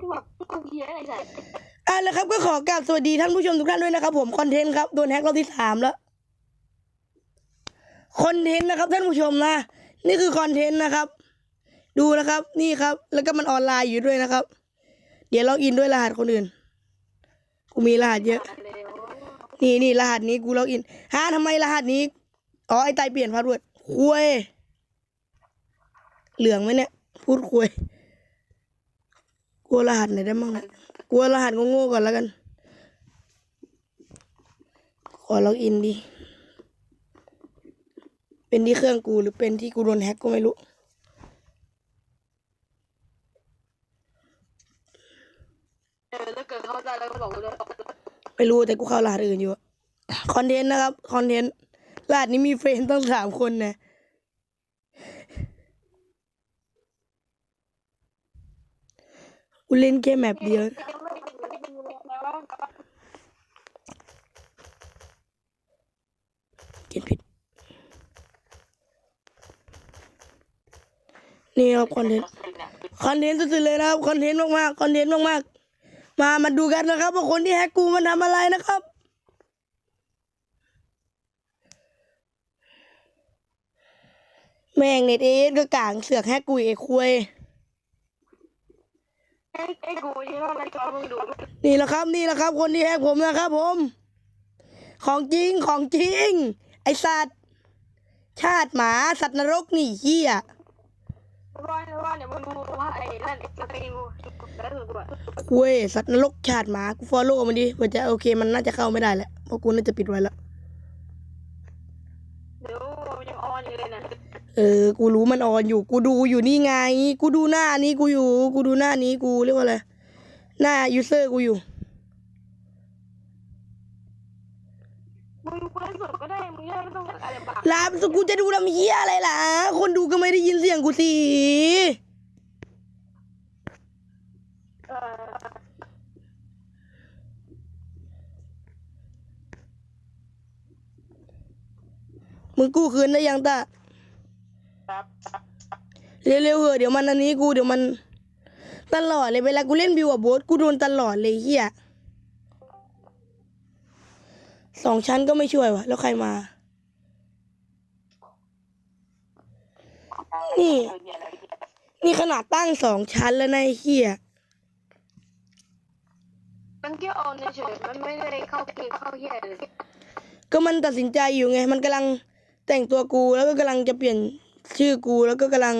คือแบบกูเฮียอะไรใส่อะแล้วครับก็ขอกราบสวัสดีท่านผู้ชมทุกท่านด้วยนะครับ ผมคอนเทนต์ครับโดนแฮกรอบที่สามแล้วคอนเทนต์นะครับท่านผู้ชมนะนี่คือคอนเทนต์นะครับ ดูนะครับนี่ครับ แล้วก็มันออนไลน์อยู่ด้วยนะครับ เดี๋ยวล็อกอินด้วยรหัสคนอื่นกูมีรหัสเยอะ นี่นี่รหัสนี้กูล็อกอินฮะทำไมรหัสนี้อ๋อไอ้ไตเปลี่ยนพาสเวิร์ดคุยเหลืองไหมเนี่ยพูดคุย กลัวรหัสไหนได้บ้างเนี่ยกลัวรหัสโง่ๆก่อนแล้วกัน ขอล็อกอินดิเป็นที่เครื่องกูหรือเป็นที่กูโดนแฮ็กก็ไม่รู้ เออถ้าเกิดเข้าใจแล้วก็บอกกูเลยไม่รู้แต่กูเข้ารหัสอื่นอยู่คอนเทนต์นะครับ คอนเทนต์รหัสนี้มีเฟรนด์ต้องสามคนนะ กูเล่นแค่แมปเดียวเลยนะว่าเขียนผิด นี่ครับคอนเทนต์ คอนเทนต์สุดๆเลยนะครับ คอนเทนต์มากๆ คอนเทนต์มากๆ มา มาดูกันนะครับว่าคนที่แฮกกูมันทำอะไรนะครับ แม่งเน็ตเอสก็กลางเสือกแฮกกูอีกไอ้คุย อ้ไอ้กูที่ว่าอะไรก็มึงดูนี่แหละครับนี่แหละครับ คนที่แฮกผมนะครับ ผม ของจริงของจริง ไอสัตว์ ชาติหมาสัตว์นรกนี่เฮียว่าว่าเนี่ยมึงดูว่าไอ้นั่นจะไปดูแล้วถึงกูอะคุยสัตว์นรกชาติหมากูฟอลโล่มันดิเผื่อจะโอเคมันน่าจะเข้าไม่ได้แหละเพราะกูน่าจะปิดไว้แล้วเดี๋ยวมันยังออนอยู่เลยนะเออ กูรู้มันออนอยู่ กูดูอยู่นี่ไง กูดูหน้านี้กูอยู่ กูดูหน้านี้กูเรียกว่าอะไร หน้ายูเซอร์กูอยู่ มึงดูคนสดก็ได้ มึงไม่ต้องอะไรบ้างลาบสกูจะดูลำเฮียอะไรล่ะ คนดูก็ไม่ได้ยินเสียงกูสิ เออมึงกู้คืนได้ยังตาครับ เร็วๆเหอะเดี๋ยวมันอันนี้กูเดี๋ยวมัน ตลอดเลยเวลากูเล่นบิวกับโบสกูโดนตลอดเลยเฮียสองชั้นก็ไม่ช่วยวะแล้วใครมา นี่ นี่ขนาดตั้งสองชั้นแล้วนะไอ้เฮียมันแค่ออนเฉยๆมันไม่ได้เข้าเกมเข้าเฮียเลยก็มันตัดสินใจอยู่ไง มันกำลังแต่งตัวกูแล้วก็กำลังจะเปลี่ยน ชื่อกูแล้วก็กำลัง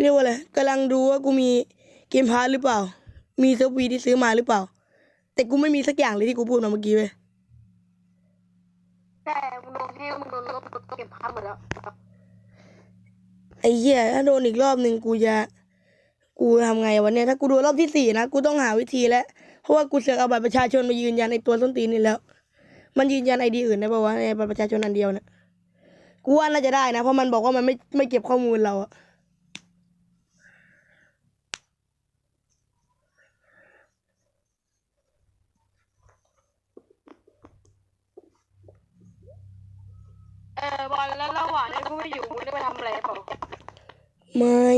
เรียกว่าอะไรกำลังดูว่ากูมีเกมพาร์หรือเปล่า มีเซิร์ฟวีที่ซื้อมาหรือเปล่า แต่กูไม่มีสักอย่างเลยที่กูพูดมาเมื่อกี้เว้ยแต่มึงโดนให้มึงโดนลบเก็บภาพหมดแล้วไอ้เหี้ยถ้าโดนอีกรอบหนึ่งกูจะกูทำไงวันเนี้ยถ้ากูโดนรอบที่สี่นะกูต้องหาวิธีแล้วเพราะว่ากูเสือกเอาบัตรประชาชนมายืนยันในตัวส้นตีนนี่แล้ว มันยืนยันไอดีอื่นได้ป่าวะในบัตรประชาชนอันเดียวเนี่ย กูว่าน่าจะได้นะ เพราะมันบอกว่ามันไม่ไม่เก็บข้อมูลเราอะเออบอลแล้วระหว่างนี้กูไม่อยู่กูได้ไปทำอะไรเปล่าไม่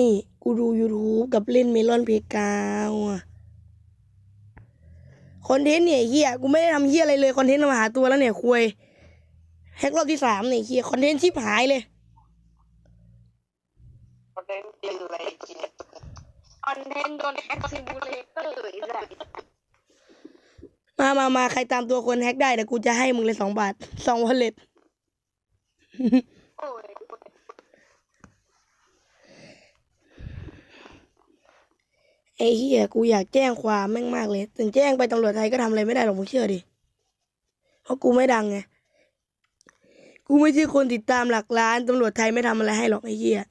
กูดู YouTube กับเล่นเมลอนเพกาวอะคอนเทนต์เนี่ยไอ้เฮียกูไม่ได้ทำเฮียอะไรเลย คอนเทนต์มาหาตัวแล้วเนี่ยคุย แฮกรอบที่สามเนี่ยไอ้เฮียคอนเทนต์ชิบหายเลยคอนเทนต์กินอะไรกินคอนเทนต์โดนแฮกซิมูเลเตอร์ไอ้สัสมามามาใครตามตัวคนแฮกได้เดี๋ยวกูจะให้มึงเลยสองบาทสองวอลเล็ตโอ้ยไอ้เหี้ยกูอยากแจ้งความแม่งมากเลย ถึงแจ้งไปตำรวจไทยก็ทำอะไรไม่ได้หรอกมึงเชื่อดิ เพราะกูไม่ดังไง กูไม่ใช่คนติดตามหลักล้านตำรวจไทยไม่ทำอะไรให้หรอกไอ้เหี้ย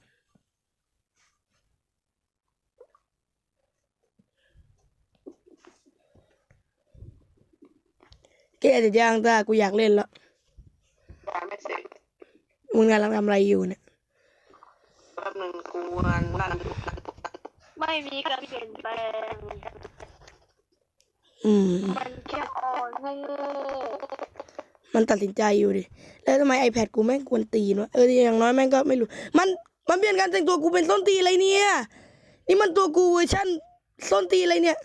แกจะจ้างตากูอยากเล่นแล้วยังไม่เสร็จมึงกำลังทำอะไรอยู่เนี่ยแป๊บนึงกูนั่นนั่นไม่มีการเปลี่ยนแปลงอืมมันแค่ออนให้ มันตัดสินใจอยู่ดิ แล้วทำไม iPad กูแม่งกวนตีนวะ เอออย่างน้อยแม่งก็ไม่รู้ มัน มันเปลี่ยนการแต่งตัวกูเป็นส้นตีนอะไรเนี่ย นี่มันตัวกูเวอร์ชันส้นตีนอะไรเนี่ย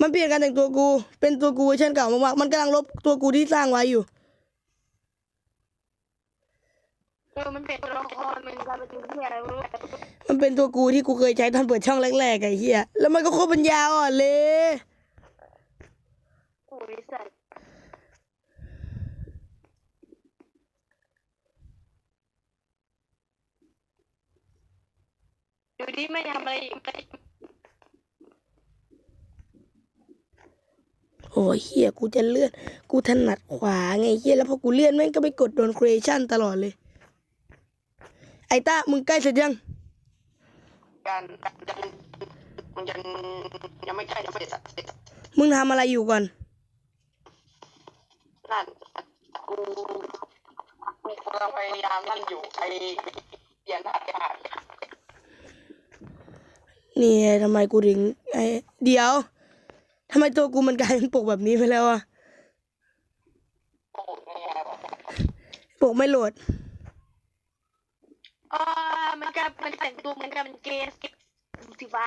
มันเปลี่ยนการแต่งตัวกู เป็นตัวกูเวอร์ชันเก่ามากๆ มันกำลังลบตัวกูที่สร้างไว้อยู่เออมันเป็นตัวละครมันกลายเป็นตัวอะไรไม่รู้มันเป็นตัวกูที่กูเคยใช้ตอนเปิดช่องแรกๆไอ้เหี้ย แล้วมันก็โคตรปัญญาอ่อนเลย โอ้ยสัตว์อยู่ดีไม่ทำอะไรไม่โอ้ยเหี้ยกูจะเลื่อน กูถนัดขวาไงเหี้ยแล้วพอกูเลื่อนแม่งก็ไปกดโดนครีเอชั่นตลอดเลย ไอ้ต้ามึงใกล้เสร็จยังการยังมันยังยังไม่ใกล้ยังไม่เสร็จเสร็จมึงทำอะไรอยู่ก่อน นั่นกูกูกำลังพยายามนั่นอยู่ไอเปลี่ยนหน้าหานี่ไงทำไมกูถึงไอ้เดี๋ยวทำไมตัวกูมันกลายเป็นปกแบบนี้ไปแล้วอะโอ้เนี่ยปกไม่โหลดอ่ามันกลายมันแต่งตัวมันกลายเป็นเกย์สีฟ้า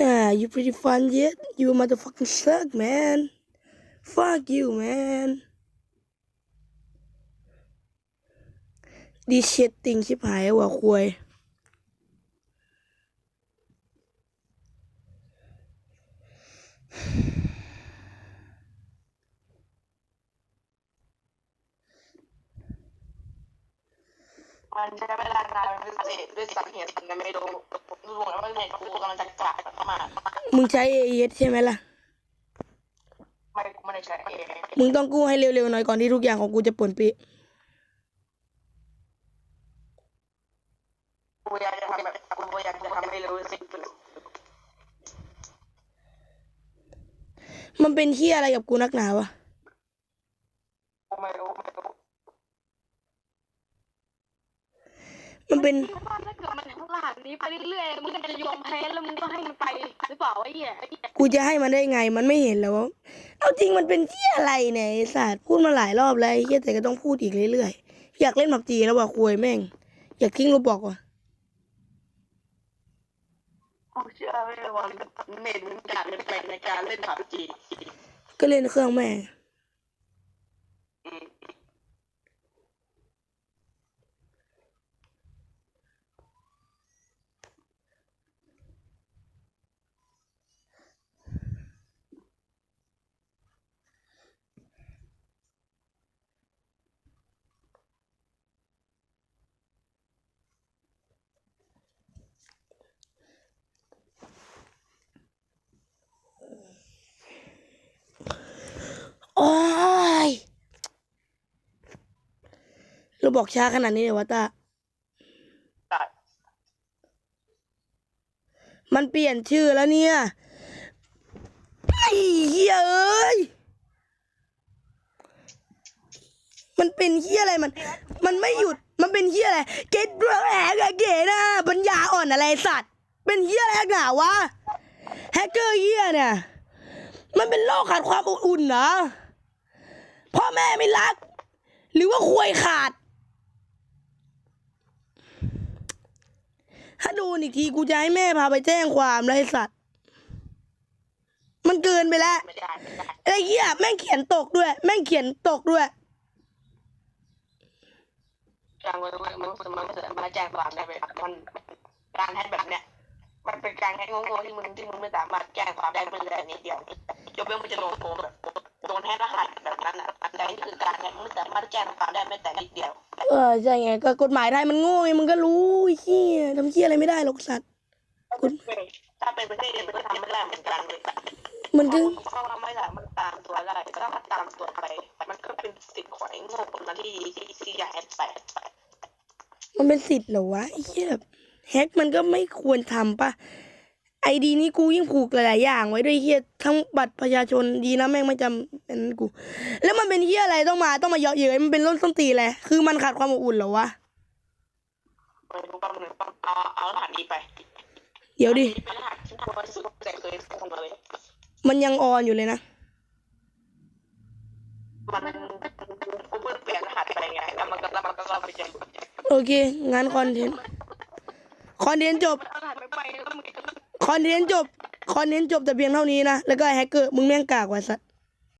อ่า you pretty fun yet you motherfucking suck man fuck you man this shit ติงชิบหายว่ะควยมันใช้เวลานานเป็นพิเศษด้วยสาเหตุมันไม่รู้รู้แล้วว่าเนี่ยกูกำลังจะกลายเข้ามาณมึงใช้ AES ใช่ไหมล่ะ ไม่กูไม่ได้ใช้เองมึงต้องกู้ให้เร็วๆหน่อยก่อนที่ทุกอย่างของกูจะป่วนปีกูอยากจะทำแบบกูอยากจะทำให้รู้สึกมันเป็นที่อะไรกับกูนักหนาวะ กูไม่รู้ไม่รู้ มันเป็น ว่าถ้าเกิดมันข้างหลัง นี้ไปเรื่อยๆมึงจะยอมแพ้แล้วมึงก็ให้มันไปหรือเปล่าไอ้เหี้ยกูจะให้มันได้ไงมันไม่เห็นแล้ววะเอาจริงมันเป็นที่อะไรเนี่ยไอ้สัตว์พูดมาหลายรอบแล้วไอ้เหี้ยแต่ก็ต้องพูดอีกเรื่อยๆอยากเล่นผับจีแล้วว่ะควยแม่ง อยากทิ้งรูปบอกว่ะกูเชื่อไม่ได้ว่าเน็ตมันการเป็นไปในการเล่นผับจีก็เล่นเครื่องแม่ง โอ้ยเรา บอกช้าขนาดนี้เลยวะตาตมันเปลี่ยนชื่อแล้วเนี่ยไอ้เหี้ยเอ้ย มันเป็นเหี้ยอะไรมัน มันไม่หยุด มันเป็นเหี้ยอะไร เกตแรกอะเกนะปัญญาอ่อนอะไรสัตว์ เป็นเหี้ยอะไรหนาวะ แฮกเกอร์เหี้ยเนี่ย มันเป็นโรคขาดความอบอุ่นนะพ่อแม่ไม่รัก หรือว่าควยขาด ถ้าโดนอีกทีกูจะให้แม่พาไปแจ้งความเลยไอ้สัตว์ มันเกินไปแล้วไม่ได้ไม่ได้ไอ้เหี้ยแม่งเขียนตกด้วย แม่งเขียนตกด้วยการมันมันมันมันมาแจ้งความได้ไหมมันการแฮกแบบเนี้ย มันเป็นการแฮกงงๆที่มึงที่มึงไม่สามารถแจ้งความได้เมื่อนิดเดียวยกเว้นมันจะโดนโกงแบบโดนแฮกรหัสแบบนั้นอะอันใดนี่คือการแฮกมึงไม่สามารถแจ้งความได้แม้แต่นิดเดียว เออใช่ไงก็กฎหมายไทยมันโง่ไงมึงก็รู้ไอ้เหี้ยทำเหี้ยอะไรไม่ได้หรอกสัตว์ถ้าเป็นประเทศอื่นมันก็ทำไม่ได้เหมือนกันเลยมันก็เพราะว่าไม่สามารถตามตัวได้ถ้ามันตามตัวไป มันก็เป็นสิทธิ์ของไอ้โง่คนนั้นที่ที่ที่อยากแฮกไปมันเป็นสิทธิ์เหรอวะไอ้เหี้ยแบบ แฮกมันก็ไม่ควรทำปะไอดีนี้กูยิ่งผูกหลายๆอย่างไว้ด้วยเหี้ยทั้งบัตรประชาชนดีนะแม่งไม่จำเป็นกู แล้วมันเป็นเหี้ยอะไรต้องมาต้องมาเยาะเย้ยมันเป็นร่นส้นตีนแหละคือมันขาดความอบอุ่นเหรอวะไม่รู้ว่ามันเอาเอารหัสนี้ไป เดี๋ยวดิเป็นรหัสที่ตัวที่สุดแต่เคยส่งมาเลยมันยังออนอยู่เลยนะมันกูเพิ่งเปลี่ยนรหัสไปไงแล้วมันก็แล้วมันก็เข้าไปเจอโอเคงานคอนเทนต์ คอนเทนต์จบ คอนเทนต์จบ คอนเทนต์จบแต่เพียงเท่านี้นะ แล้วก็แฮกเกอร์มึงแม่งกากว่ะสัตว์